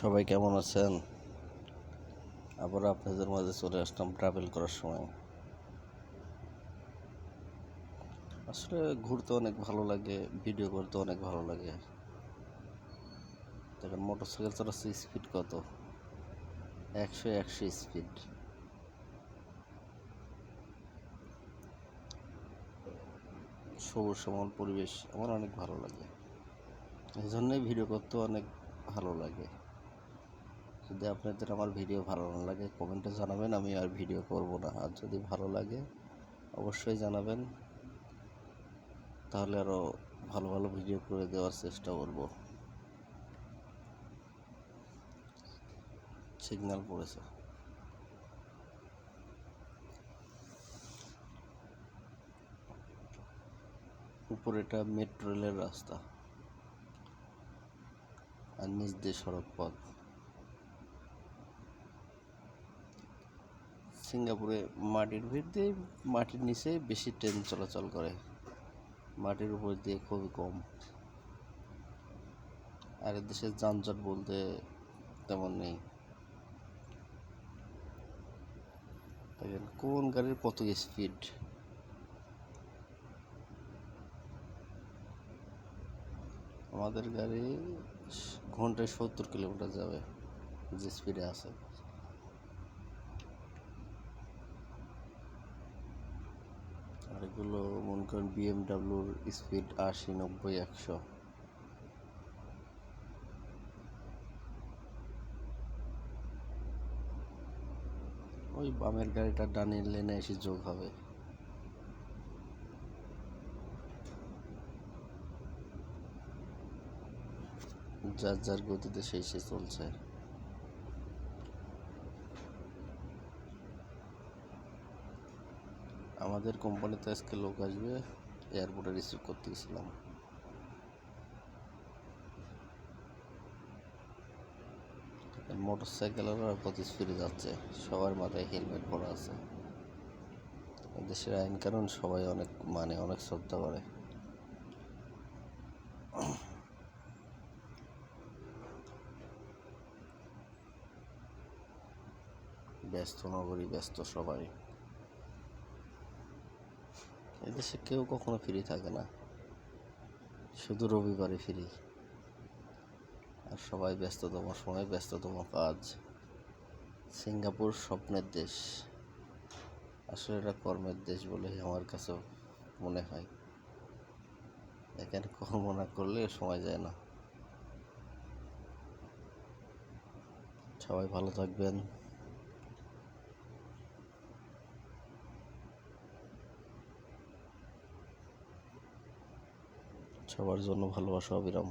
সবাই কেমন আছেন? আবার আপনাদের মাঝে চলে আসলাম ট্রাভেল করার সময়। আসলে ঘুরতে অনেক ভালো লাগে ভিডিও করতে অনেক ভালো লাগে। দেখেন মোটর সাইকেল চালাচ্ছে স্পিড কত? একশো একশো স্পিড সবুজ সমান পরিবেশ, আমার অনেক ভালো লাগে। এই জন্যই ভিডিও করতে অনেক ভালো লাগে। যদি আপনাদের আমার ভিডিও ভালো না লাগে, কমেন্টে জানাবেন, আমি আর ভিডিও করব না। আর যদি ভালো লাগে, অবশ্যই জানাবেন। তাহলে আরও ভালো ভালো ভিডিও করে দেওয়ার চেষ্টা করব। সিগন্যাল পড়েছে। উপরে এটা মেট্রো রেলের রাস্তা। আর নিচ দিয়ে সড়ক পথ। সিঙ্গাপুরে মাটির দিয়ে মাটির নিচে বেশি ট্রেন চলাচল করে। মাটির উপর দিয়ে খুবই কম। আর দেশের যানজট বলতে তেমন নেই। দেখেন, কোন গাড়ির কত স্পিড আমাদের গাড়ি ঘন্টায় সত্তর কিলোমিটার যাবে, যে স্পিডে আছে। এগুলো মনে করেন বিএমডাব্লিউর স্পিড আশি, নব্বই, একশো। ওই বামের গাড়িটা ডানের লেনে এসে যোগ হবে। যার যার গতিতে সেই সে চলছে। আমাদের কোম্পানিতে আজকে লোক আসবে এয়ারপোর্টে রিসিভ করতে গেছিলাম। মোটর কত স্পিডে যাচ্ছে, সবার মাথায় হেলমেট পরা আছে। দেশের আইন কানুন সবাই অনেক মানে অনেক শ্রদ্ধা করে। ব্যস্ত নগরী, ব্যস্ত সবাই। এদেশে কেউ কখনো ফ্রি থাকে না। শুধু রবিবারে ফ্রি। আর সবাই ব্যস্ততম সময় ব্যস্ততম কাজ। সিঙ্গাপুর স্বপ্নের দেশ। আসলে এটা কর্মের দেশ বলে আমার কাছে মনে হয়। এখানে কর্ম না করলে সময় যায় না। সবাই ভালো থাকবেন। সবার জন্য ভালোবাসা অবিরাম।